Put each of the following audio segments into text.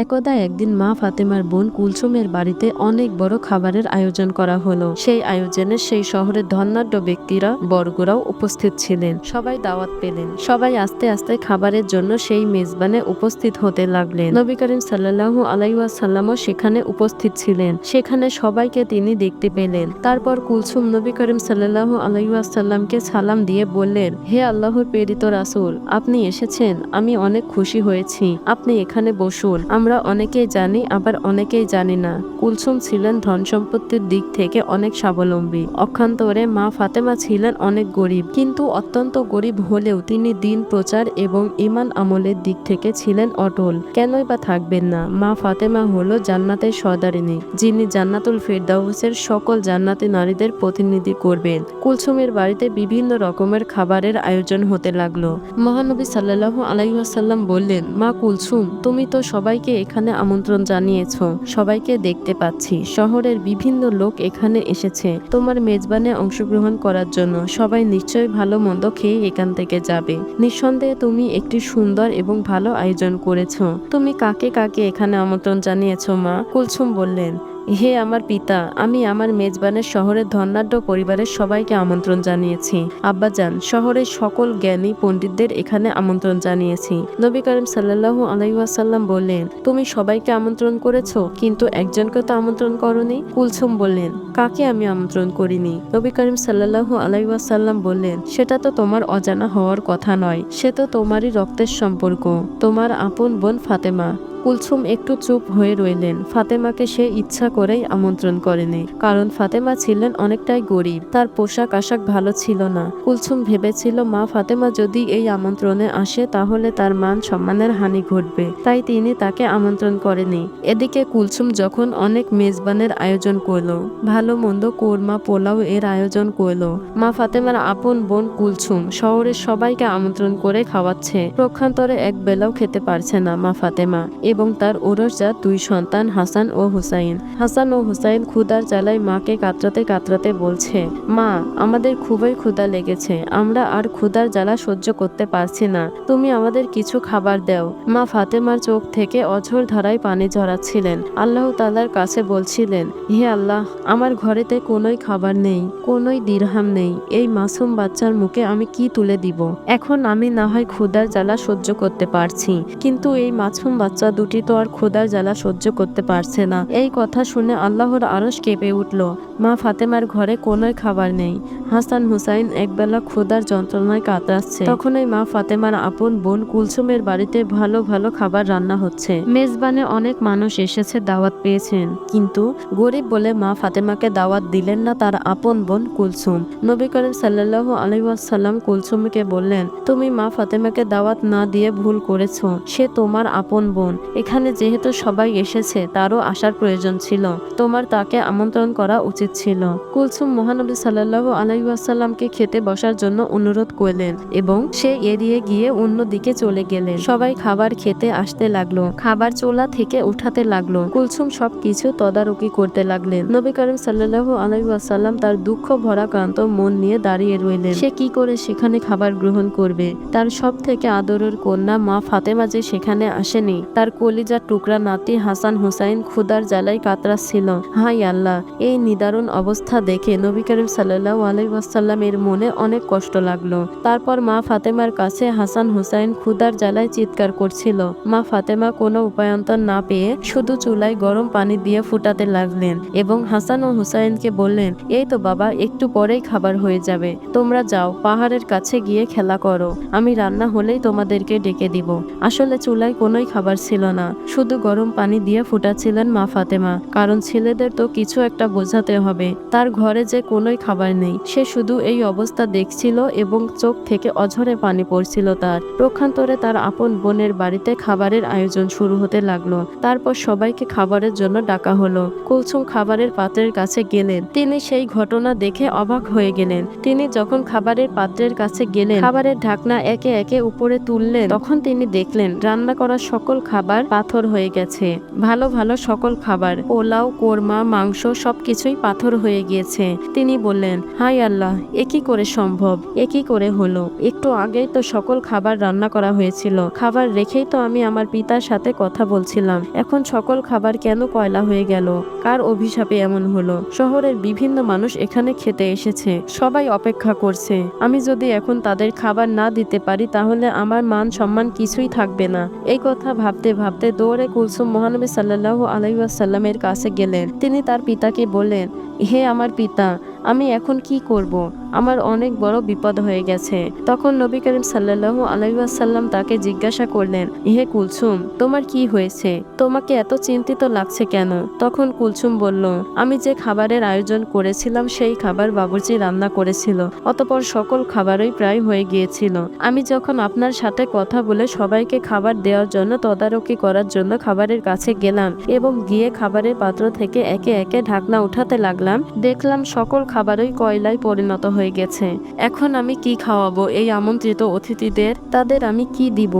একদা একদিন মা ফাতেমার বোন কুলসুমের বাড়িতে অনেক বড় খাবারের আয়োজন করা হলো। সেই আয়োজনে সেই শহরের ধনাঢ্য ব্যক্তিরা বর্গরাও উপস্থিত ছিলেন। সবাই দাওয়াত পেলেন। সবাই আস্তে আস্তে খাবারের জন্য সেই মেজবানে উপস্থিত হতে লাগলেন। নবী করিম সাল্লাহু আলাইসাল্লামও সেখানে উপস্থিত ছিলেন। সেখানে সবাইকে তিনি দেখতে পেলেন। তারপর কুলসুম নবী করিম সাল্লাহু আলাইসাল্লামকে সালাম দিয়ে বললেন, হে আল্লাহর প্রেরিত রাসূল, আপনি এসেছেন, আমি অনেক খুশি হয়েছি। আপনি এখানে বসুন। আমরা অনেকেই জানি, আবার অনেকেই জানি না। কুলসুম ছিলেন ধন সম্পত্তির দিক থেকে অনেক স্বাবলম্বী। অক্ষান্তরে মা ফাতেমা ছিলেন অনেক গরিব, কিন্তু অত্যন্ত গরিব হলেও তিনি দিন প্রচার এবং ইমান আমলের দিক থেকে ছিলেন অটল। কেনই বা থাকবেন না, মা ফাতেমা হলো জান্নাতের সর্দারিনী যিনি জান্নাতুল ফেরদাউসের সকল জান্নাতি নারীদের প্রতিনিধি করবেন। কুলসুমের বাড়িতে বিভিন্ন রকমের খাবারের আয়োজন হতে লাগল। মহানবী সাল্লাহ আলাইসাল্লাম বললেন, মা কুলসুম, তুমি তো সবাইকে এখানে আমন্ত্রণ জানিয়েছ। সবাইকে দেখতে পাচ্ছি। শহরের বিভিন্ন লোক এখানে এসেছে। তোমার মেজবানে অংশগ্রহণ করার জন্য সবাই নিশ্চয়ই ভালো মন্দ খেয়ে এখান থেকে যাবে। নিঃসন্দেহে তুমি একটি সুন্দর এবং ভালো আয়োজন করেছ। তুমি কাকে কাকে এখানে আমন্ত্রণ জানিয়েছ মা? কুলছুম বললেন হে আমার পিতা, আমি আমার মেজবানের শহরের ধনাঢ্য পরিবারের সবাইকে আমন্ত্রণ জানিয়েছি। আব্বাজান, শহরের সকল জ্ঞানী পণ্ডিতদের এখানে আমন্ত্রণ জানিয়েছি। নবী করিম সাল্লাহু আলাইসাল্লাম বললেন, তুমি সবাইকে আমন্ত্রণ করেছ, কিন্তু একজনকে তো আমন্ত্রণ করনি? কুলসুম বললেন, কাকে আমি আমন্ত্রণ করিনি? নবী করিম সাল্লাহু আলাইসাল্লাম বললেন, সেটা তো তোমার অজানা হওয়ার কথা নয়, সে তো তোমারই রক্তের সম্পর্ক। তোমার আপন বোন ফাতেমা কুলসুম একটু চুপ হয়ে রইলেন। ফাতেমাকে সে ইচ্ছা করেই আমন্ত্রণ করেনি, কারণ ফাতেমা ছিলেন অনেকটাই গরিব, তার পোশাক আশাক ভালো ছিল না। কুলসুম ভেবেছিল, মা, ফাতেমা যদি এই আমন্ত্রণে আসে, তাহলে তার মান সম্মানের হানি ঘটবে। তাই তিনি তাকে আমন্ত্রণ করেনি। এদিকে কুলসুম যখন অনেক মেজবানের আয়োজন করল, ভালো মন্দ কোরমা পোলাও এর আয়োজন করল, মা ফাতেমার আপন বোন কুলসুম শহরের সবাইকে আমন্ত্রণ করে খাওয়াচ্ছে প্রক্ষান্তরে এক বেলাও খেতে পারছে না মা ফাতেমা। এবং তার ওরসজাত দুই সন্তান হাসান ও হুসাইন। হাসান ও হুসাইন ক্ষুদার জ্বালায় মাকে কাতরাতে কাতরাতে বলছে, মা, আমাদের খুবই ক্ষুধা লেগেছে, আমরা আর ক্ষুধার জ্বালা সহ্য করতে পারছি না। তুমি আমাদের কিছু খাবার দাও। মা ফাতেমার চোখ থেকে অঝোর ধারায় পানি ঝরাচ্ছিলেন। আল্লাহ তালার কাছে বলছিলেন, হে আল্লাহ, আমার ঘরেতে কোনোই খাবার নেই, কোনোই দিরহাম নেই। এই মাসুম বাচ্চার মুখে আমি কি তুলে দিব? এখন আমি না হয় ক্ষুধার জ্বালা সহ্য করতে পারছি, কিন্তু এই মাসুম বাচ্চা দুটি তো আর ক্ষুদার জ্বালা সহ্য করতে পারছে না। এই কথা শুনে আল্লাহর আরস কেঁপে উঠল। মা ফাতেমার ঘরে কোনোই খাবার নেই। হাসান হুসাইন একবেলা ক্ষুধার যন্ত্রণায় কাতরাচ্ছে। তখনই মা ফাতেমার আপন বোন কুলসুমের বাড়িতে ভালো ভালো খাবার রান্না হচ্ছে। মেজবানে অনেক মানুষ এসেছে দাওয়াত পেয়েছেন। কিন্তু গরিব বলে মা ফাতেমাকে দাওয়াত দিলেন না তার আপন বোন কুলসুম। নবী করিম সাল্লাহ আলহাসাল্লাম কুলসুমকে বললেন, তুমি মা ফাতেমাকে দাওয়াত না দিয়ে ভুল করেছ। সে তোমার আপন বোন। এখানে যেহেতু সবাই এসেছে, তারও আসার প্রয়োজন ছিল। তোমার তাকে আমন্ত্রণ করা উচিত ছিল। কুলসুম মহানবী সাল্লাহ আলাইসাল্লামকে খেতে বসার জন্য অনুরোধ করলেন এবং সে এড়িয়ে গিয়ে অন্য দিকে চলে গেলেন। সবাই খাবার খেতে আসতে লাগল, খাবার চোলা থেকে উঠাতে লাগল। কুলসুম সব কিছু তদারকি করতে লাগলেন। নবী করিম সাল্লাহ আলাইসাল্লাম তার দুঃখ ভরাক্রান্ত মন নিয়ে দাঁড়িয়ে রইলেন। সে কি করে সেখানে খাবার গ্রহণ করবে? তার সব থেকে আদরের কন্যা মা ফাতেমা যে সেখানে আসেনি, তার কলিজার টুকরা নাতি হাসান হুসাইন ক্ষুদার জ্বালায় কাতরাচ্ছিল। হাই আল্লাহ, এই নিদারুণ অবস্থা দেখে নবী করিম সাল্লাহ আলাইসাল্লামের মনে অনেক কষ্ট লাগল। তারপর মা ফাতেমার কাছে হাসান হুসাইন ক্ষুদার জ্বালায় চিৎকার করছিল। মা ফাতেমা কোনো উপায়ন্তর না পেয়ে শুধু চুলায় গরম পানি দিয়ে ফুটাতে লাগলেন এবং হাসান ও হুসাইনকে বললেন, এই তো বাবা, একটু পরেই খাবার হয়ে যাবে। তোমরা যাও, পাহাড়ের কাছে গিয়ে খেলা করো। আমি রান্না হলেই তোমাদেরকে ডেকে দিব। আসলে চুলায় কোনোই খাবার ছিল না। শুধু গরম পানি দিয়ে ফুটাচ্ছিলেন মা ফাতেমা। কারণ ছেলেদের তো কিছু একটা বোঝাতে হবে। তার ঘরে যে কোনোই খাবার নেই। সে শুধু এই অবস্থা দেখছিল এবং চোখ থেকে অঝরে পানি পড়ছিল তার। প্রক্ষান্তরে তার আপন বোনের বাড়িতে খাবারের আয়োজন শুরু হতে লাগল। তারপর সবাইকে খাবারের জন্য ডাকা হলো। কুলসুম খাবারের পাত্রের কাছে গেলেন। তিনি সেই ঘটনা দেখে অবাক হয়ে গেলেন। তিনি যখন খাবারের পাত্রের কাছে গেলেন, খাবারের ঢাকনা একে একে উপরে তুললেন। তখন তিনি দেখলেন, রান্না করা সকল খাবার পাথর হয়ে গেছে। ভালো ভালো সকল খাবার। পোলাও, কোরমা, মাংস সবকিছুই পাথর হয়ে গিয়েছে। তিনি বললেন হাই আল্লাহ, এ কি করে সম্ভব? এ কি করে হলো? একটু আগেই তো সকল খাবার রান্না করা হয়েছিল। খাবার রেখেই তো আমি আমার পিতার সাথে কথা বলছিলাম। এখন সকল খাবার কেন কয়লা হয়ে গেল? কার অভিশাপে এমন হলো? শহরের বিভিন্ন মানুষ এখানে খেতে এসেছে। সবাই অপেক্ষা করছে। আমি যদি এখন তাদের খাবার না দিতে পারি, তাহলে আমার মান সম্মান কিছুই থাকবে না। এই কথা ভাবতে ভাবতে দৌড়ে কুলসুম মহানবী সাল্লাহ আলাইসাল্লামের কাছে গেলেন। তিনি তার পিতাকে বললেন হে আমার পিতা আমি এখন কি করব। আমার অনেক বড় বিপদ হয়ে গেছে। তখন নবী করিম সাল্লাহ আলাইসাল্লাম তাকে জিজ্ঞাসা করলেন হে কুলসুম, তোমার কি হয়েছে? তোমাকে এত চিন্তিত লাগছে কেন? তখন কুলসুম বলল, আমি যে খাবারের আয়োজন করেছিলাম, সেই খাবার বাবুর্চি রান্না করেছিল। অতপর সকল খাবারই প্রায় হয়ে গিয়েছিল। আমি যখন আপনার সাথে কথা বলে সবাইকে খাবার দেওয়ার জন্য তদারকি করার জন্য খাবারের কাছে গেলাম এবং গিয়ে খাবারের পাত্র থেকে একে একে ঢাকনা উঠাতে লাগলাম, দেখলাম সকল খাবারই কয়লায় পরিণত হয়ে গেছে। এখন আমি কি খাওয়াবো এই আমন্ত্রিত অতিথিদের? তাদের আমি কি দিব?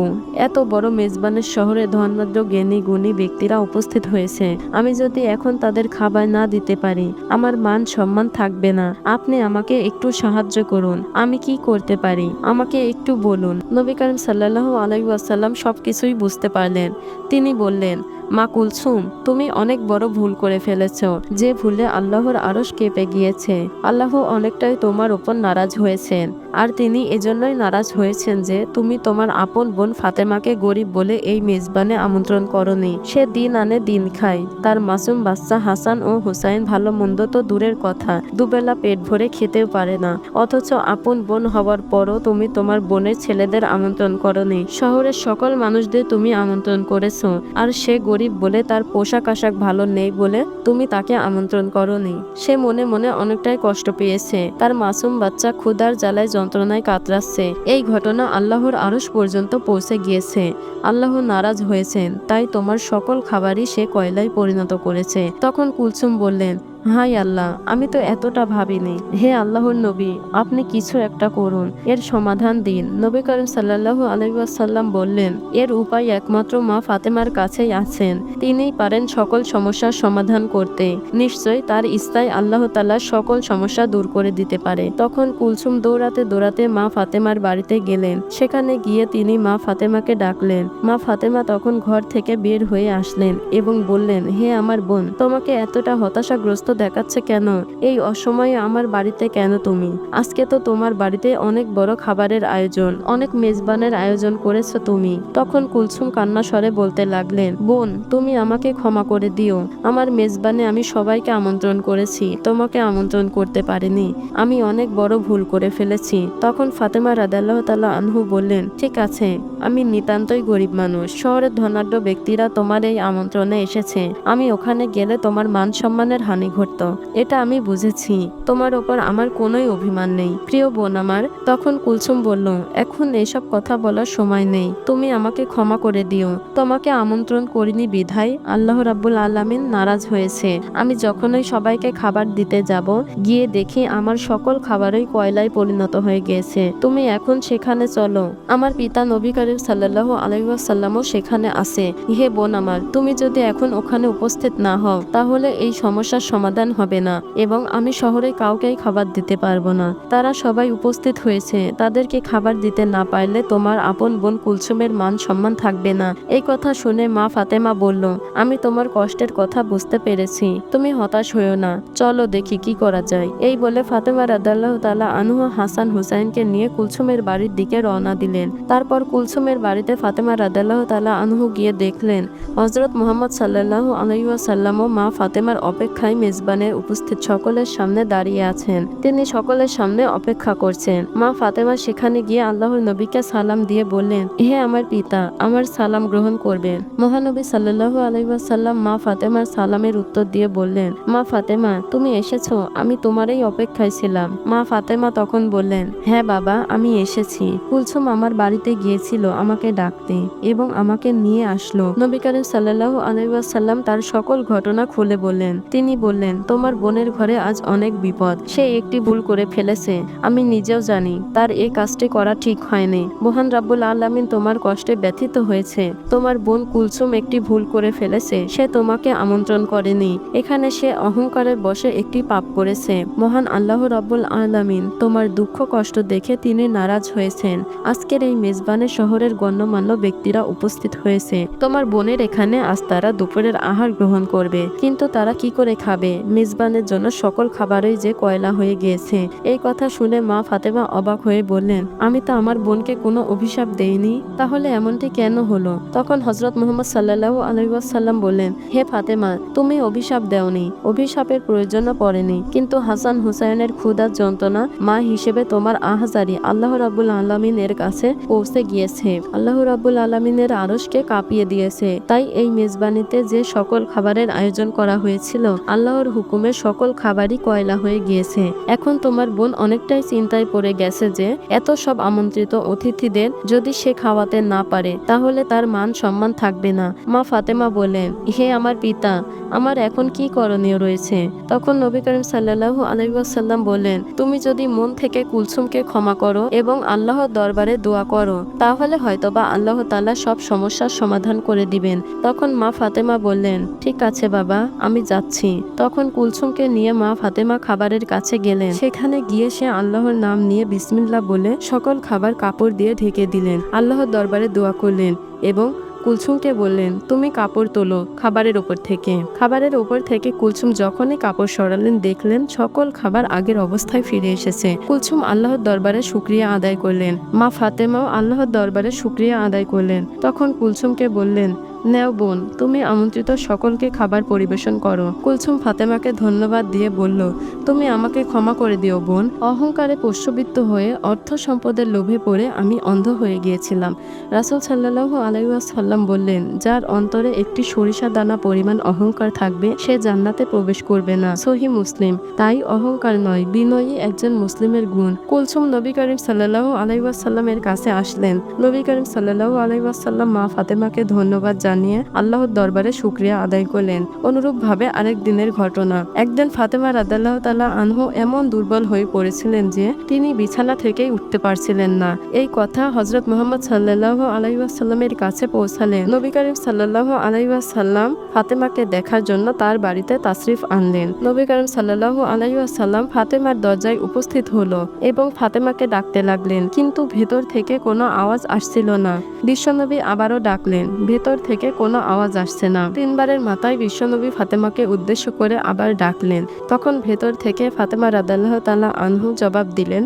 এত বড় মেজবানের শহরে ধনাঢ্য জ্ঞানী গুণী ব্যক্তিরা উপস্থিত হয়েছে। আমি যদি এখন তাদের খাবার না দিতে পারি, আমার মান সম্মান থাকবে না। আপনি আমাকে একটু সাহায্য করুন। আমি কি করতে পারি? আমাকে একটু বলুন। নবী করিম সাল্লাহ আলাইসাল্লাম সবকিছুই বুঝতে পারলেন। তিনি বললেন মা কুলসুম, তুমি অনেক বড় ভুল করে ফেলেছ। যে ভুলে আল্লাহর আরস কেঁপে গিয়েছে, আল্লাহ অনেকটাই তোমার উপর নারাজ হয়েছেন। আর তিনি এজন্যই নারাজ হয়েছেন যে, তুমি তোমার আপন বোন ফাতেমাকে গরিব বলে এই মেজবানে আমন্ত্রণ করনি। সে দিন আনে দিন খায়। তার মাসুম বাচ্চা হাসান ও হুসাইন ভালো মন্দ তো দূরের কথা, দুবেলা পেট ভরে খেতেও পারে না। অথচ আপন বোন হওয়ার পরও তুমি তোমার বোনের ছেলেদের আমন্ত্রণ করনি। শহরের সকল মানুষদের তুমি আমন্ত্রণ করেছ, আর সে গরিব বলে তার পোশাক আশাক ভালো নেই বলে তুমি তাকে আমন্ত্রণ করনি। সে মনে মনে অনেকটাই কষ্ট পেয়েছে। তার মাসুম বাচ্চা ক্ষুধার জ্বালায় যন্ত্রণায় কাতরাচ্ছে। এই ঘটনা আল্লাহর আড়স পর্যন্ত পৌঁছে গিয়েছে। আল্লাহ নারাজ হয়েছেন। তাই তোমার সকল খাবারই সে কয়লায় পরিণত করেছে। তখন কুলসুম বললেন হাই আল্লাহ, আমি তো এতটা ভাবিনি। হে আল্লাহর নবী, আপনি কিছু একটা করুন। এর সমাধান দিন। নবী করিম সাল্লাহ আলহাসাল্লাম বললেন, এর উপায় একমাত্র মা ফাতেমার কাছেই আছেন। তিনিই পারেন সকল সমস্যার সমাধান করতে। নিশ্চয় তার ইস্তায় আল্লাহ তালা সকল সমস্যা দূর করে দিতে পারে। তখন কুলসুম দৌড়াতে দৌড়াতে মা ফাতেমার বাড়িতে গেলেন। সেখানে গিয়ে তিনি মা ফাতেমাকে ডাকলেন। মা ফাতেমা তখন ঘর থেকে বের হয়ে আসলেন এবং বললেন, হে আমার বোন, তোমাকে এতটা হতাশাগ্রস্ত দেখাচ্ছে কেন? এই অসময়ে আমার বাড়িতে কেন তুমি? আজকে তো তোমার বাড়িতে অনেক বড় খাবারের আয়োজন, অনেক মেজবানের আয়োজন করেছ তুমি। তখন কুলসুম কান্না স্বরে বলতে লাগলেন, বোন, তুমি আমাকে ক্ষমা করে দিও। আমার মেজবানে আমি সবাইকে আমন্ত্রণ করেছি, তোমাকে আমন্ত্রণ করতে পারিনি। আমি অনেক বড় ভুল করে ফেলেছি। তখন ফাতেমা রাদাল্লাহ তাল্লাহ আনহু বললেন, ঠিক আছে, আমি নিতান্তই গরিব মানুষ। শহরের ধনাঢ্য ব্যক্তিরা তোমার এই আমন্ত্রণে এসেছে। আমি ওখানে গেলে তোমার মান সম্মানের হানি ঘটত, এটা আমি বুঝেছি। তোমার ওপর আমার কোনোই অভিমান নেই। প্রিয় বোন আমার, তখন কুলসুম বলল, এখন এসব কথা বলার সময় নেই। তুমি আমাকে ক্ষমা করে দিও। তোমাকে আমন্ত্রণ করিনি বিধায়, আল্লাহ রাব্বুল আলামিন নারাজ হয়েছে। আমি যখনই সবাইকে খাবার দিতে যাব, গিয়ে দেখি আমার সকল খাবারই কয়লায় পরিণত হয়ে গিয়েছে তুমি এখন সেখানে চলো। আমার পিতা নবী করিম সাল্লাহ আলাইসাল্লামও সেখানে আছে। হে বোন আমার, তুমি যদি এখন ওখানে উপস্থিত না হও, তাহলে এই সমস্যার সমাধান হবে না এবং আমি শহরে কাউকেই খাবার দিতে পারব না। তারা সবাই উপস্থিত হয়েছে। তাদেরকে খাবার দিতে না পারলে তোমার আপন বোন কুলসুমের মান সম্মান থাকবে না। এই কথা শুনে মা ফাতেমা বলল, আমি তোমার কষ্টের কথা বুঝতে পেরেছি। তুমি হতাশ হইও না। চলো দেখি কি করা যায়। এই বলে ফাতেমা রাদাল্লাহ তালা আনুহা হাসান হুসাইনকে নিয়ে কুলসুমের বাড়ির দিকে রওনা দিলেন। তারপর কুলসুমের বাড়িতে ফাতেমা রাদাল্লাহ তালা আনহু গিয়ে দেখলেন হজরত মোহাম্মদ সাল্লাহ আলহিউসাল্লাম ও মা ফাতেমার অপেক্ষায় মেজবানের উপস্থিত সকলের সামনে দাঁড়িয়ে আছেন। তিনি সকলের সামনে অপেক্ষা করছেন। মা ফাতেমা সেখানে গিয়ে আল্লাহর নবীকে সালাম দিয়ে বললেন, হে আমার পিতা, আমার সালাম গ্রহণ করবেন। মহানবী সাল্লাহ আলহিউসাল্লাম মা ফাতেমার সালামের উত্তর দিয়ে বললেন, মা ফাতেমা, তুমি এসেছ, আমি তোমারই অপেক্ষায় ছিলাম। মা ফাতেমা তখন বললেন হ্যাঁ বাবা, আমি এসেছি। কুলসুম আমার বাড়িতে গিয়েছিল, আমাকে ডাকতে এবং আমাকে নিয়ে আসলো। নবী করিম সাল্লাহ আলাইসাল্লাম তার সকল ঘটনা খুলে বললেন। তিনি বললেন বললেন তোমার বোনের ঘরে আজ অনেক বিপদ। সে একটি ভুল করে ফেলেছে। আমি নিজেও জানি, তার এই কাজটি করা ঠিক হয়নি। মহান রাব্বুল আলামিন তোমার কষ্টে ব্যথিত হয়েছে। তোমার বোন কুলসুম একটি ভুল করে ফেলেছে। সে তোমাকে আমন্ত্রণ করেনি। এখানে সে অহংকারের বসে একটি পাপ করেছে। মহান আল্লাহ রাব্বুল আলামিন তোমার দুঃখ কষ্ট দেখে তিনি নারাজ হয়েছেন। আজকের এই মেজবানের শহরের গণ্যমান্য ব্যক্তিরা উপস্থিত হয়েছে। তোমার বোনের এখানে আজ তারা দুপুরের আহার গ্রহণ করবে। কিন্তু তারা কি করে খাবে? মেজবানের জন্য সকল খাবারই যে কয়লা হয়ে গিয়েছে। এই কথা শুনে মা ফাতেমা অবাক হয়ে বললেন, আমি তো আমার বোনকে কোনো অভিশাপ দেইনি। তাহলে এমনটি কেন হলো? তখন হজরত মোহাম্মদ সাল্লাহ আলহাসাল্লাম বললেন, হে ফাতেমা, তুমি অভিশাপ দেওনি। অভিশাপের প্রয়োজনও পড়েনি। কিন্তু হাসান হুসাইনের ক্ষুধার যন্ত্রণা মা হিসেবে তোমার আহাজারি আল্লাহ রাবুল আলমিনের কাছে পৌঁছে গিয়েছে। আল্লাহ রাবুল আলমিনের আরসকে কাঁপিয়ে দিয়েছে। তাই এই মেজবানিতে যে সকল খাবারের আয়োজন করা হয়েছিল, আল্লাহর হুকুমে সকল খাবারই কয়লা হয়ে গিয়েছে। এখন তোমার বোন অনেকটাই চিন্তায় পড়ে গেছে যে, এত সব আমন্ত্রিত অতিথিদের যদি সে খাওয়াতে না পারে, তাহলে তার মান সম্মান থাকবে না। মা ফাতেমা বলেন হে আমার পিতা, আমার এখন কি করণীয় রয়েছে? তখন নবী করিম সাল্লাহ আলহাসাল্লাম বললেন, তুমি যদি মন থেকে কুলসুমকে ক্ষমা করো এবং আল্লাহর দরবারে দোয়া করো, তাহলে হয়তোবা আল্লাহ তালা সব সমস্যার সমাধান করে দিবেন। তখন মা ফাতেমা বললেন, ঠিক আছে বাবা, আমি যাচ্ছি। তখন কুলসুমকে নিয়ে মা ফাতেমা খাবারের কাছে গেলেন। সেখানে গিয়ে সে আল্লাহর নাম নিয়ে বিসমিল্লা বলে সকল খাবার কাপড় দিয়ে ঢেকে দিলেন। আল্লাহর দরবারে দোয়া করলেন এবং কুলসুমকে বললেন, তুমি কাপড় তোলো খাবারের ওপর থেকে। খাবারের ওপর থেকে কুলসুম যখনই কাপড় সরালেন, দেখলেন সকল খাবার আগের অবস্থায় ফিরে এসেছে। কুলসুম আল্লাহর দরবারে শুক্রিয়া আদায় করলেন। মা ফাতেমাও আল্লাহর দরবারে শুক্রিয়া আদায় করলেন। তখন কুলসুমকে বললেন নেও বোন, তুমি আমন্ত্রিত সকলকে খাবার পরিবেশন করো। কুলসুম ফাতেমাকে ধন্যবাদ দিয়ে বলল, তুমি আমাকে ক্ষমা করে দিও বোন। অহংকারে পোষ্যবিত্ত হয়ে অর্থ সম্পদের লোভে পড়ে আমি অন্ধ হয়ে গিয়েছিলাম। রাসুল সাল্লাহ আলাইসাল্লাম বললেন, যার অন্তরে একটি সরিষা দানা পরিমাণ অহংকার থাকবে, সে জান্নাতে প্রবেশ করবে না। সহি মুসলিম, তাই অহংকার নয়, বিনয়ী একজন মুসলিমের গুণ। কুলসুম নবী করিম সাল্লাহ আলাইসাল্লামের কাছে আসলেন। নবী করিম সাল্লাহ আলাইসাল্লাম মা ফাতেমাকে ধন্যবাদ জানিয়ে আল্লাহর দরবারে শুক্রিয়া আদায় করলেন। অনুরূপভাবে আরেক দিনের ঘটনা। একদিন ফাতেমা রাদাল্লাহ তালা আনহু এমন দুর্বল হয়ে পড়েছিলেন যে, তিনি বিছানা থেকেই উঠতে পারছিলেন না। এই কথা হজরত মোহাম্মদ সাল্লাহ আলাইসাল্লামের কাছে পৌঁছালেন। নবী করিম সাল্লাহ আলাইসাল্লাম ফাতেমাকে দেখার জন্য তার বাড়িতে তাসরিফ আনলেন। নবী করিম সাল্লাহ আলাইসাল্লাম ফাতেমার দরজায় উপস্থিত হলো এবং ফাতেমাকে ডাকতে লাগলেন, কিন্তু ভেতর থেকে কোনো আওয়াজ আসছিল না। বিশ্বনবী আবারও ডাকলেন, ভেতর থেকে কোনো আওয়াজ আসছে না। তিনবারের মাথায় বিশ্বনবী ফাতেমাকে উদ্দেশ্য করে আবার ডাকলেন। তখন ভেতর থেকে ফাতেমা রাদাল্লাহ তালা আনহু জবাব দিলেন,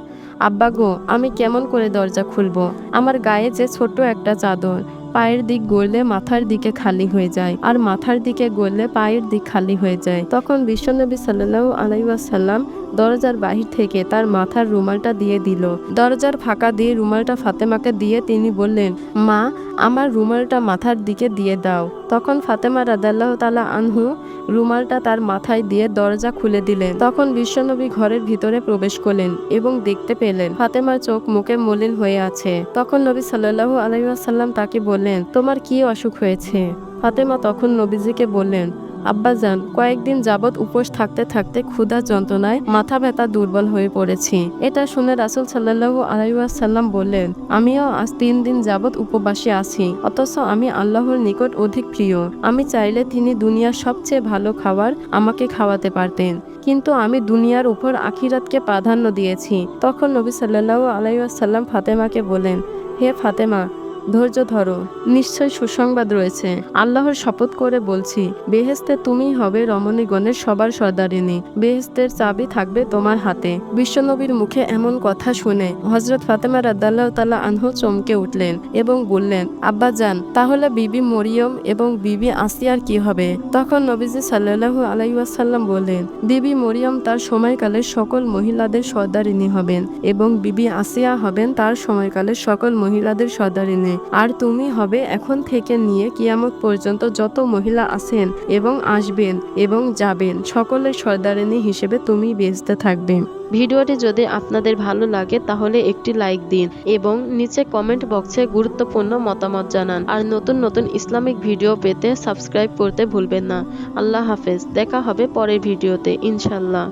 আব্বা গো, আমি কেমন করে দরজা খুলবো? আমার গায়ে যে ছোট্ট একটা চাদর, পায়ের দিক গড়লে মাথার দিকে খালি হয়ে যায় আর মাথার দিকে গড়লে পায়ের দিক খালি হয়ে যায়। তখন বিশ্বনবী সাল্লাহ আলাইসাল্লাম দরজার বাহির থেকে তার মাথার রুমালটা দিয়ে দিল। দরজার ফাঁকা দিয়ে রুমালটা ফাতেমাকে দিয়ে তিনি বললেন, মা, আমার রুমালটা মাথার দিকে দিয়ে দাও। তখন ফাতেমা রাদাল্লাহ তালা আনহু রুমালটা তার মাথায় দিয়ে দরজা খুলে দিলেন। তখন বিশ্বনবী ঘরের ভিতরে প্রবেশ করলেন এবং দেখতে পেলেন ফাতেমার চোখ মুখে মলিন হয়ে আছে। তখন নবী সাল্লাহ আলাইসাল্লাম তাকে বললেন, তোমার কি অসুখ হয়েছে? ফাতেমা তখন নবীজিকে বললেন আব্বাজান কয়েকদিন যাবৎ উপোস থাকতে থাকতে ক্ষুধা যন্ত্রণায় মাথা ব্যথা দুর্বল হয়ে পড়েছি। এটা শুনে রাসুল সাল্লাহু আলাইসাল্লাম বললেন, আমিও আজ তিন দিন যাবৎ উপবাসী আছি, অথচ আমি আল্লাহর নিকট অধিক প্রিয়। আমি চাইলে তিনি দুনিয়ার সবচেয়ে ভালো খাবার আমাকে খাওয়াতে পারতেন। কিন্তু আমি দুনিয়ার উপর আখিরাতকে প্রাধান্য দিয়েছি। তখন নবী সাল্লাহ আলাইসাল্লাম ফাতেমাকে বলেন হে ফাতেমা ধৈর্য ধরো, নিশ্চয় সুসংবাদ রয়েছে। আল্লাহর শপথ করে বলছি বেহেস্তে তুমি হবে রমণীগণের সবার সর্দারিনী বেহেস্তের চাবি থাকবে তোমার হাতে। বিশ্বনবীর মুখে এমন কথা শুনে হজরত ফাতেমা রাদ্দাল্লাহ তালা আনহু চমকে উঠলেন এবং বললেন, আব্বা যান, তাহলে বিবি মরিয়ম এবং বিবি আসিয়ার কি হবে? তখন নবীজি সাল্লাহু আলাইসাল্লাম বললেন, বিবি মরিয়ম তার সময়কালের সকল মহিলাদের সর্দারিনী হবেন এবং বিবি আসিয়া হবেন তার সময়কালের সকল মহিলাদের সর্দারিনী আর তুমি হবে এখন থেকে নিয়ে কিয়ামত পর্যন্ত যত মহিলা আছেন এবং আসবেন এবং যাবেন, সকলের সর্দারিনী হিসেবে তুমি বেঁচতে থাকবে। ভিডিওটি যদি আপনাদের ভালো লাগে তাহলে একটি লাইক দিন এবং নিচে কমেন্ট বক্সে গুরুত্বপূর্ণ মতামত জানান। আর নতুন নতুন ইসলামিক ভিডিও পেতে সাবস্ক্রাইব করতে ভুলবেন না। আল্লাহ হাফেজ, দেখা হবে পরের ভিডিওতে ইনশাল্লাহ